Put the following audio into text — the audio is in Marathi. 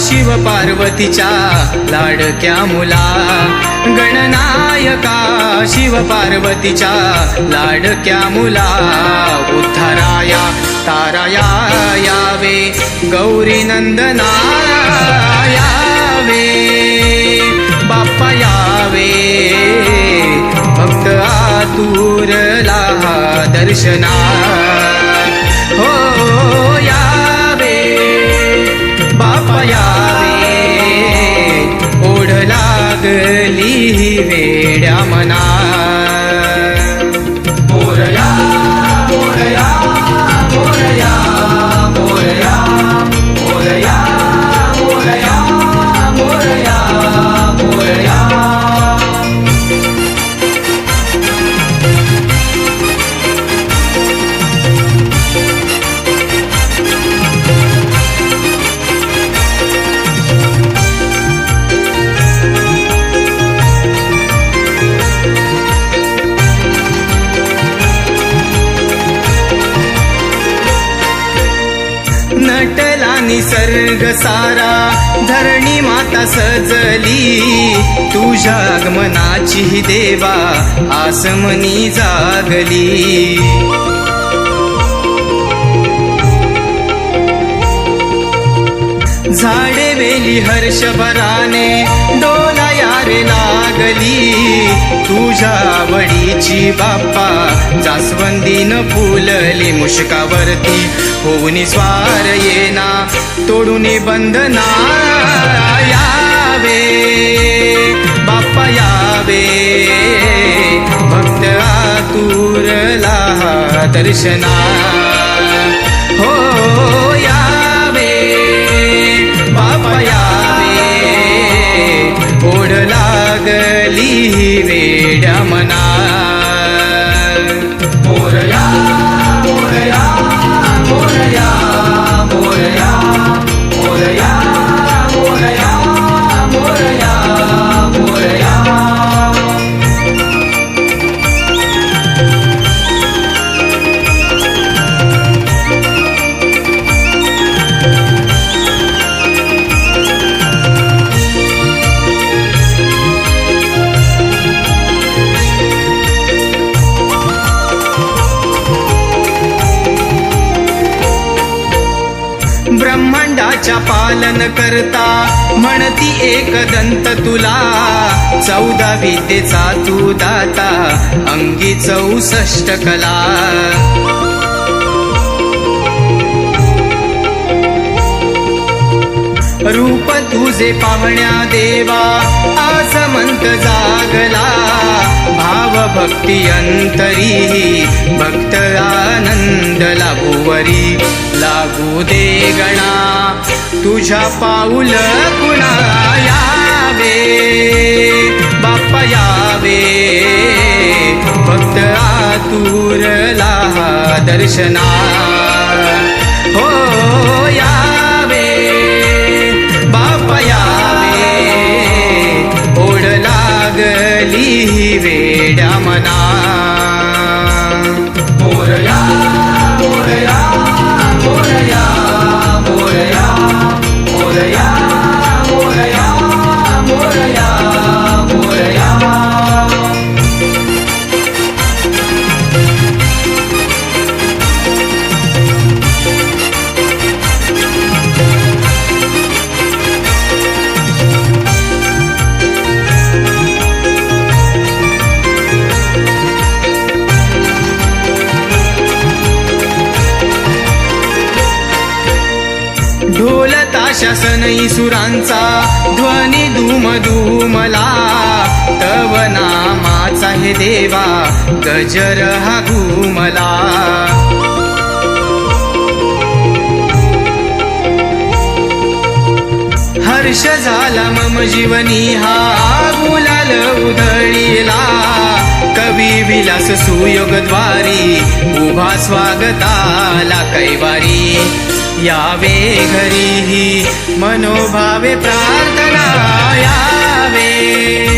शिव पार्वतीच्या लाडक्या मुला. गणनायका शिव पार्वतीच्या लाडक्या मुला. उद्धाराया ताराया यावे. गौरी नंदना यावे. बाप्पा यावे. भक्त आतुरला दर्शना निसर्ग सारा धरणी माता सजली. तुझ्या आगमनाची देवा आसमनी जागली. झाडे वेली हर्षभराने डोला यारे लागली. तुझ्या आवडीची बाप्पा जास्वंदीन फुलली मुशकावरती. होऊन स्वार येना तोडून बंधना यावे. बाप्पा यावे. भक्त आतुरला दर्शना. दंडाच्या पालन करता. म्हणती एक दंत तुला. चौदा विद्येचा तू दाता. अंगी चौसष्ट कला. रूप तुझे पाहण्या देवा. आसमंत जागला. भाव भक्ती अंतरी. भक्त आनंद लागूवरी लागू दे गणा. तुझ्या पाऊल कुणा यावे? बाप्पा यावे. भक्त आतुरला दर्शना ढोल ताशा सुरांचा ध्वनी धूम धूमला तव नामाचा हे देवा गजर हा घुमला. हर्ष झाला मम जीवनी हा गुलाल उधळीला. कवी विलास सुयोग द्वारी उभा स्वागताला कैवारी. यावे घरी. मनोभावे प्रार्थना यावे.